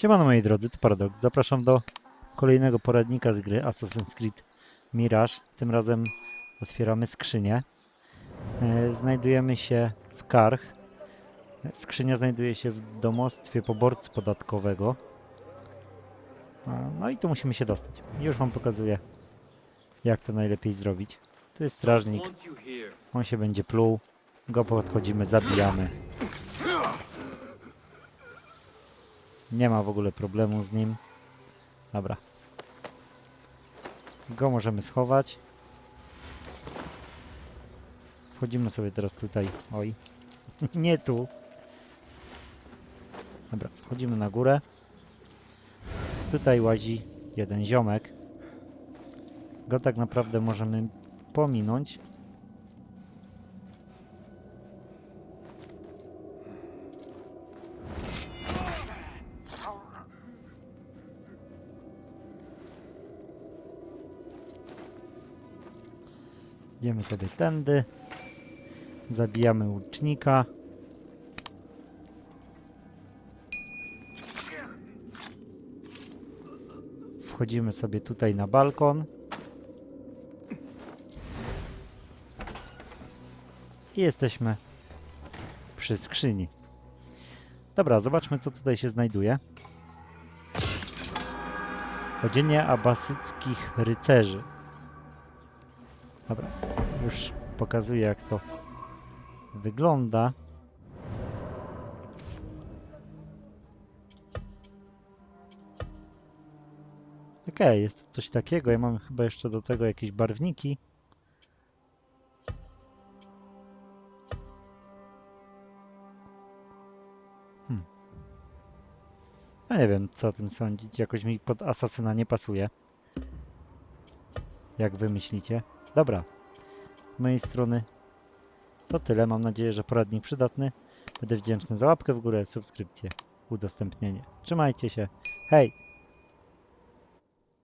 Siemano moi drodzy, to Paradox. Zapraszam do kolejnego poradnika z gry Assassin's Creed Mirage. Tym razem otwieramy skrzynię. E, Znajdujemy się w Karch. Skrzynia znajduje się w domostwie poborcy podatkowego. No i tu musimy się dostać. Już wam pokazuję, jak to najlepiej zrobić. Tu jest strażnik, on się będzie pluł. Go podchodzimy, zabijamy. Nie ma w ogóle problemu z nim. Dobra. Go możemy schować. Wchodzimy sobie teraz tutaj. Oj. Nie tu. Dobra, wchodzimy na górę. Tutaj łazi jeden ziomek. Go tak naprawdę możemy pominąć. Idziemy sobie tędy. Zabijamy łucznika. Wchodzimy sobie tutaj na balkon. I jesteśmy przy skrzyni. Dobra, zobaczmy co tutaj się znajduje. Odzienie abasyckich rycerzy. Dobra, już pokazuję jak to wygląda. Okej, jest to coś takiego. Ja mam chyba jeszcze do tego jakieś barwniki. Hmm. No nie wiem, co o tym sądzić. Jakoś mi pod asasyna nie pasuje. Jak wy myślicie? Dobra. Z mojej strony to tyle. Mam nadzieję, że poradnik przydatny. Będę wdzięczny za łapkę w górę, subskrypcję, udostępnienie. Trzymajcie się. Hej!